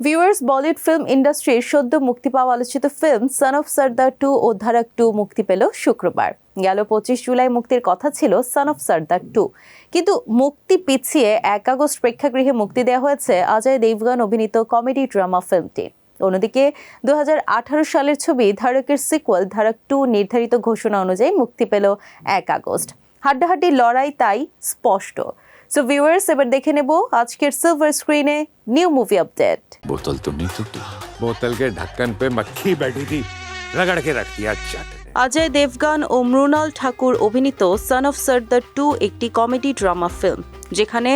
Viewers Bollywood film ইন্ডাস্ট্রির সদ্য মুক্তি পাওয়া আলোচিত film son of Sardar two O Dhadak two মুক্তি পেল শুক্রবার। গেল পঁচিশ জুলাই মুক্তির কথা ছিল সান অফ সর্দার টু কিন্তু মুক্তি পিছিয়ে এক আগস্ট প্রেক্ষাগৃহে মুক্তি দেওয়া হয়েছে অজয় দেবগন অভিনীত কমেডি ড্রামা ফিল্মটি অন্যদিকে দু হাজার আঠারো সালের ছবি ধারকের সিকুয়াল ধারক টু নির্ধারিত ঘোষণা অনুযায়ী মুক্তি পেল এক আগস্ট। হাড্ডাহাড্ডি লড়াই তাই স্পষ্ট। সো ভিউয়ার্স এবার দেখে নেব আজকের সিলভার স্ক্রিনে নিউ মুভি আপডেট बोतल तो नहीं टूटी बोतल के ढक्कन पे मक्खी बैठी थी रगड़ के रख दिया चाटे ने অজয় দেবগান ও মৃণাল ঠাকুর অভিনীত সান অফ সর্দার টু একটি কমেডি ড্রামা ফিল্ম যেখানে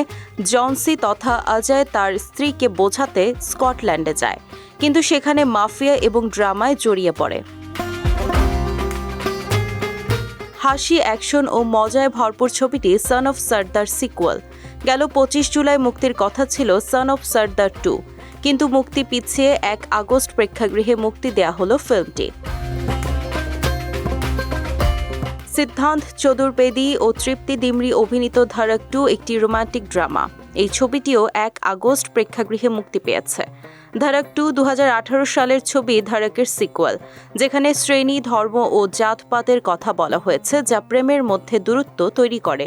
জনসি তথা অজয় তার স্ত্রীকে বোঝাতে স্কটল্যান্ডে যায় কিন্তু সেখানে মাফিয়া এবং ড্রামায় জড়িয়ে পড়ে হাসি অ্যাকশন ও মজায় ভরপুর ছবিটি সান অফ সর্দার সিকুয়াল গেল পঁচিশ জুলাই মুক্তির কথা ছিল সান অফ সর্দার টু কিন্তু মুক্তি পিছিয়ে এক আগস্ট প্রেক্ষাগৃহে মুক্তি দেয়া হলো ফিল্মটি। সিদ্ধান্ত, চতুর্বেদী ও তৃপ্তি দিমরি অভিনীত ধারক টু একটি রোমান্টিক ড্রামা। এই ছবিটিও এক আগস্ট প্রেক্ষাগৃহে মুক্তি পেয়েছে। ধারক টু দু হাজার আঠারো সালের ছবি ধারকের সিকুয়াল যেখানে শ্রেণি, ধর্ম ও জাতপাতের কথা বলা হয়েছে, যা প্রেমের মধ্যে দূরত্ব তৈরি করে।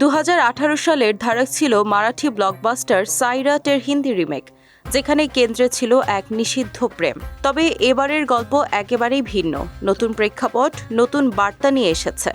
দু হাজার আঠারো সালের ধারক ছিল মারাঠি ব্লকবাস্টার সাইরাটের হিন্দি রিমেক, যেখানে কেন্দ্রে ছিল এক নিষিদ্ধ প্রেম। তবে এবারের গল্প একেবারেই ভিন্ন। নতুন প্রেক্ষাপট, নতুন বার্তা নিয়ে এসেছে।